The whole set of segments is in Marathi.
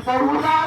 सर्वदा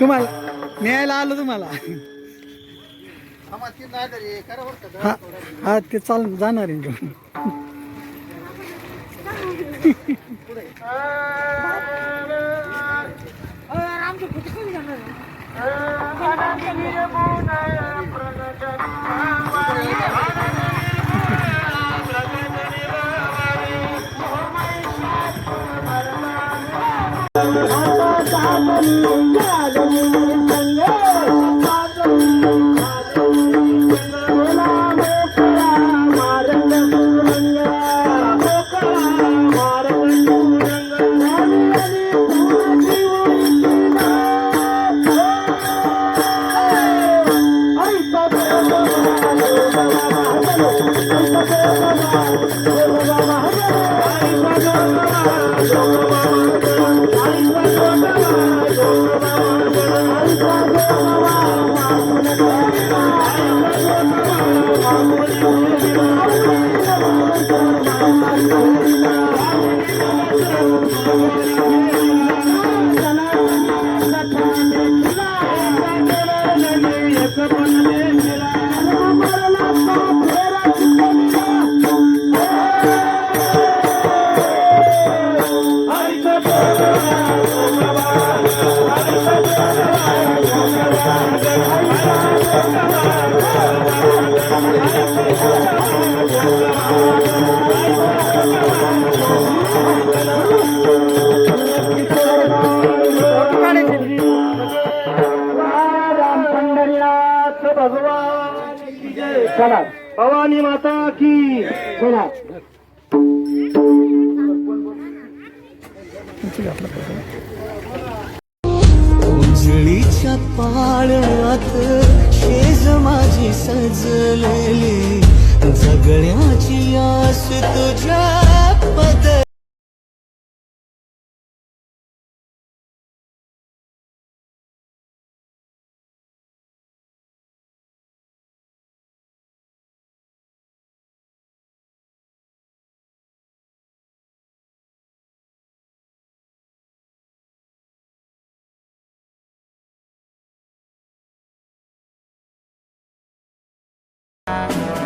तुम्हाला न्यायला आलो तुम्हाला. हा हा ते चाल जाणार आहे. घेऊन காலம் Thank you. चला भवानी माता की चला उजळीच्या पाळण्यात शेज माझी सजलेली जगण्याची आस तुझ्या पद Thank you.